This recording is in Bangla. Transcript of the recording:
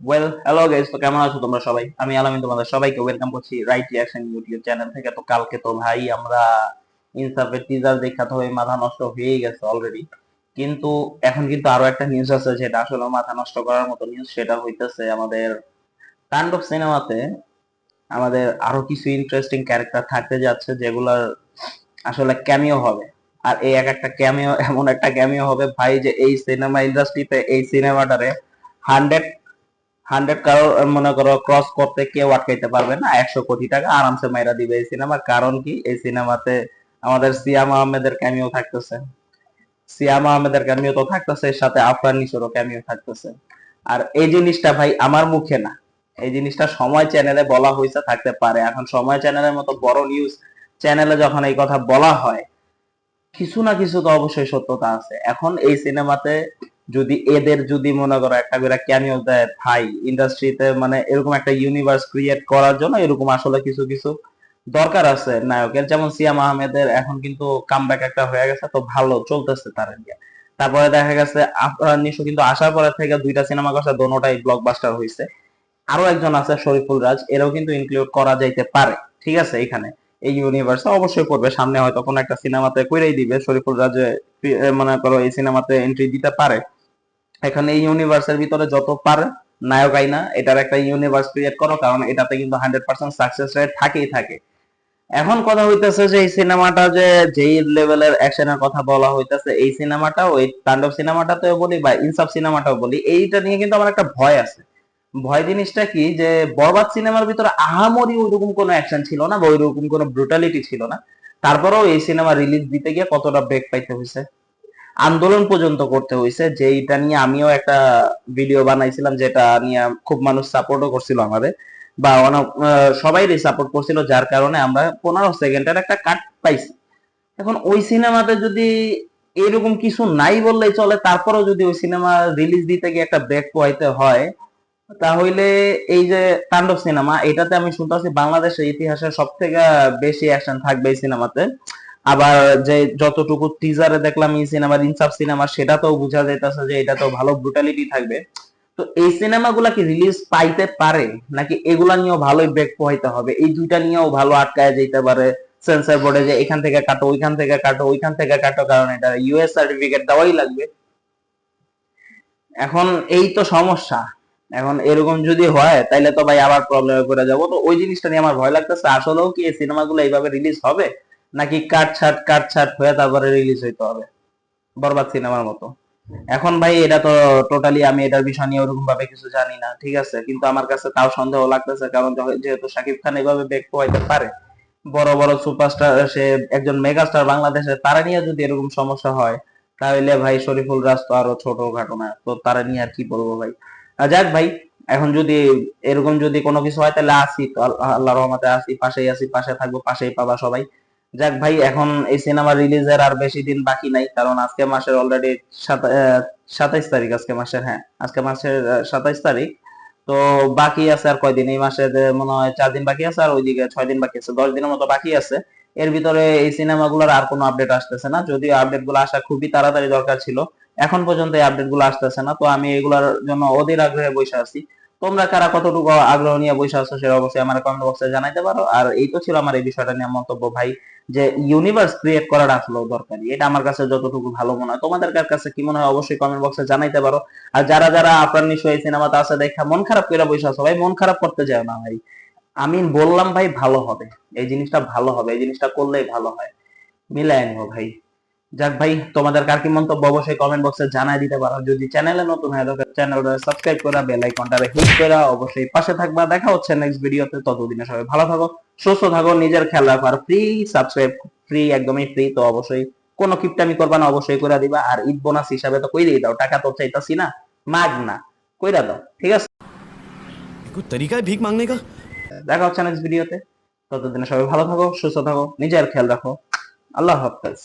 ওয়েল হ্যালো গাইস তো কেমন আছো তোমরা সবাই? আমি আলামিন তোমাদের সবাইকে ওয়েলকাম করছি রাইট রিয়াকশন ইউটিউব চ্যানেল থেকে। তো কালকে তো ভাই আমরা ইনসাফের টিজার দেখা তো মাথা নষ্ট হয়ে গেছে অলরেডি কিন্তু এখন কিন্তু আরও একটা নিউজ আছে যেটা আসলে মাথা নষ্ট করার মতো নিউজ সেটা হইতেছে আমাদের তাণ্ডব সিনেমাতে আমাদের আরও কিছু ইন্টারেস্টিং ক্যারেক্টার থাকতে যাচ্ছে, যেগুলোর আসলে ক্যামিও হবে। আর এই এক একটা ক্যামিও এমন একটা ক্যামিও হবে ভাই যে এই সিনেমা ইন্ডাস্ট্রিতে এই সিনেমাটারে হান্ড্রেড হান্ড্রেড কারোর মনে করো ক্রস করতে কেউ আটকাইতে পারবে না, একশো কোটি টাকা আরামসে মাইরা দিবে এই সিনেমার। কারণ কি? এই সিনেমাতে আমাদের সিয়াম আহমেদের ক্যামিও থাকতেছে। সিয়াম আহমেদের ক্যামিও তো থাকতেছে, এর সাথে আফরান নিশোরও ক্যামিও থাকতেছে। আর এই জিনিসটা ভাই আমার মুখে না। এই জিনিসটা সময় চ্যানেলে বলা হয়েছে থাকতে পারে। এখন সময় চ্যানেলের মতো বড় নিউজ চ্যানেলে যখন এই কথা বলা হয়, কিছু না কিছু তো অবশ্যই সত্যতা আছে। এখন এই সিনেমাতে যদি এদের যদি মনে করো একটা করে ক্যামিও দেয় ভাই ইন্ডাস্ট্রিতে মানে এরকম একটা ইউনিভার্স ক্রিয়েট করার জন্য এরকম আসলে কিছু কিছু দরকার আছে নায়কের। যেমন সিয়াম আহমেদের এখন কিন্তু কামব্যাক একটা হয়ে গেছে, তো ভালো চলতেছে তার নিয়ে তারপরে দেখা গেছে আফরান নিশো কিন্তু আসার পরে থেকে দুইটা সিনেমা করছে, দোনোটাই ব্লকবাস্টার হয়েছে আরও একজন আছে শরীফুল রাজ, এরাও কিন্তু ইনক্লুড করা যাইতে পারে, ঠিক আছে, এখানে। এই ইউনিভার্সে অবশ্যই করবে, সামনে হয়তো কোনো একটা সিনেমাতে কইরাই দিবে, শরীফুল রাজ, মনে করো এই সিনেমাতে এন্ট্রি দিতে পারে। এখানে এই ইউনিভার্সের ভিতরে যত পারে নায়ক আইনা এটার একটা ইউনিভার্স ক্রিয়েট করো, কারণ এটাতে কিন্তু হান্ড্রেড পার্সেন্ট সাকসেস রেট থাকেই থাকে। এখন কথা হইতেছে যে, এই সিনেমাটা যে যেই লেভেলের অ্যাকশনের কথা বলা হইতেছে, এই সিনেমাটা ওই তাণ্ডব সিনেমাটাতেও বলি বা ইনসাফ সিনেমাটাও বলি, এইটা নিয়ে কিন্তু আমার একটা ভয় আছে। ভয় জিনিসটা কি যে, বরবাদ সিনেমার ভিতরে আহামরি ওইরকম কোনো অ্যাকশন ছিল না বা ওইরকম কোনো ব্রুটালিটি ছিল না। তারপরেও এই সিনেমা রিলিজ দিতে গিয়ে কতটা ব্রেক পাইতে হয়েছে আন্দোলন পর্যন্ত করতে হয়েছে যে এটা নিয়ে আমিও একটা ভিডিও বানাইছিলাম, যেটা নিয়ে খুব মানুষ সাপোর্টও করছিল আমাদের। বা অনেক সবাই সাপোর্ট করছিল, যার কারণে আমরা পনেরো সেকেন্ডের একটা কাট পাইছি। এখন ওই সিনেমাতে যদি এরকম কিছু নাই বললেই চলে, তারপরেও যদি ওই সিনেমা রিলিজ দিতে গিয়ে একটা ব্রেক পোয়াইতে হয়, তাহলে এই যে তাণ্ডব সিনেমা, এটাতে আমি শুনতেছি বাংলাদেশের ইতিহাসে সব থেকে বেশি অ্যাকশন থাকবে এই সিনেমাতে। আবার যে যতটুকু টিজারে দেখলাম এই সিনেমার ইনসাফ সিনেমা সেটাতেও বোঝা যাইতেছে যে এটাতেও ভালো ব্রুটালিটি থাকবে। তো এই সিনেমাগুলা কি রিলিজ পাইতে পারে? নাকি এগুলা নিয়েও ভালোই ব্রেক পোহাইতে হবে? এই দুইটা নিয়েও ভালো আটকায় যেতে পারে সেন্সর বোর্ডে যে এখান থেকে কাটো, ওইখান থেকে কাটো, ওইখান থেকে কাটো, কারণ এটা ইউএস সার্টিফিকেট দেওয়াই লাগবে। এখন এই তো সমস্যা। এখন এরকম যদি হয়, তাইলে তো ভাই আবার প্রবলেমে পড়ে যাব। তো ওই জিনিসটা নিয়ে আমার ভয় লাগতেছে। আসলেও কি এই সিনেমাগুলো এইভাবে রিলিজ হবে? নাকি কাট ছাট কাট ছাট হয়ে তারপরে রিলিজ হইতে হবে? বরবাদ সিনেমার মতো। এখন ভাই এটা তো টোটালি আমি এটার বিষয় নিয়ে ওরকম ভাবে কিছু জানি না, ঠিক আছে? কিন্তু আমার কাছে তাও সন্দেহ লাগতেছে, কারণ যেহেতু শাকিব খান এভাবে বেগ পোহাইতে পারে, বড় বড় সুপারস্টার সে একজন মেগাস্টার বাংলাদেশে, তারা নিয়ে যদি এরকম সমস্যা হয়, তাহলে ভাই শরীফুল রাজ তো আরও ছোট ঘটনা, তো তারা নিয়ে আর কি বলব ভাই? যাক ভাই, এখন যদি এরকম যদি কোনো কিছু হয়, তাহলে আসি আল্লাহ রহমতে আসি, পাশেই আসি পাশে থাকব, পাশেই পাবা সবাই। যাক ভাই, এখন এই সিনেমা রিলিজের আর বেশি দিন বাকি নাই, কারণ আজকে মাসের অলরেডি সাতাইশ তারিখ আজকে মাসের হ্যাঁ আজকে মাসের সাতাইশ তারিখ। তো বাকি আছে আর কয়দিন? এই মাসে মনে হয় চার দিন বাকি আছে, আর ওইদিকে ছয় দিন বাকি আছে, দশ দিনের মতো বাকি আছে। এর ভিতরে এই সিনেমাগুলোর আর কোনো আপডেট আসতেছে না, যদিও আপডেটগুলো আসা খুবই তাড়াতাড়ি দরকার ছিল, এখন পর্যন্ত এই আপডেটগুলো আসতেছে না। তো আমি এগুলোর জন্য অধীর আগ্রহে বসে আছি। তোমরা কারা কতটুকু আগ্রহ নিয়ে বসে আছো সেটা অবশ্যই আমার কমেন্ট বক্সে জানাইতে পারো। আর এই তো ছিল আমার এই বিষয়টা নিয়ে মন্তব্য ভাই, যে ইউনিভার্স ক্রিয়েট করাটা আসলেও দরকারি। এটা আমার কাছে যতটুকু ভালো মনে হয়। তোমাদের কাছে কি মনে হয় অবশ্যই কমেন্ট বক্সে জানাইতে পারো। আর যারা যারা আপনার নিশ্চয়ই সিনেমাতে আছে, দেখা মন খারাপ করে বসে আছো ভাই, মন খারাপ করতে যাও না ভাই। আমি বললাম ভাই ভালো হবে। এই জিনিসটা ভালো হবে। এই জিনিসটা করলেই ভালো হয়। মিলাই নিও ভাই। যাক ভাই তোমাদের কার কি মন্তব্য? অবশ্যই কমেন্ট বক্সে জানাই দিতে পারো। যদি চ্যানেলে নতুন হয় তাহলে চ্যানেলটা সাবস্ক্রাইব করা বেল আইকনটা হিট করা অবশ্যই পাশে থাকবা। দেখা হচ্ছে নেক্সট ভিডিওতে ততদিনে সবাই ভালো থাকো সুস্থ থাকো নিজের খেয়াল রাখো। আর ফ্রি সাবস্ক্রাইব ফ্রি একদমই ফ্রি তো অবশ্যই কোনো কিপটামি করবা না অবশ্যই করে দিবা। আর ঈদ বোনাস হিসাবে তো কই দিয়ে দাও টাকা তো চাইতাছি না মাগ না কইরা দাও ঠিক আছে? কোন তরিকা ভিক মাংনে কা দেখা হচ্ছে নেক্সট ভিডিওতে ততদিনে সবাই ভালো থাকো সুস্থ থাকো নিজের খেয়াল রাখো। আল্লাহ হাফেজ।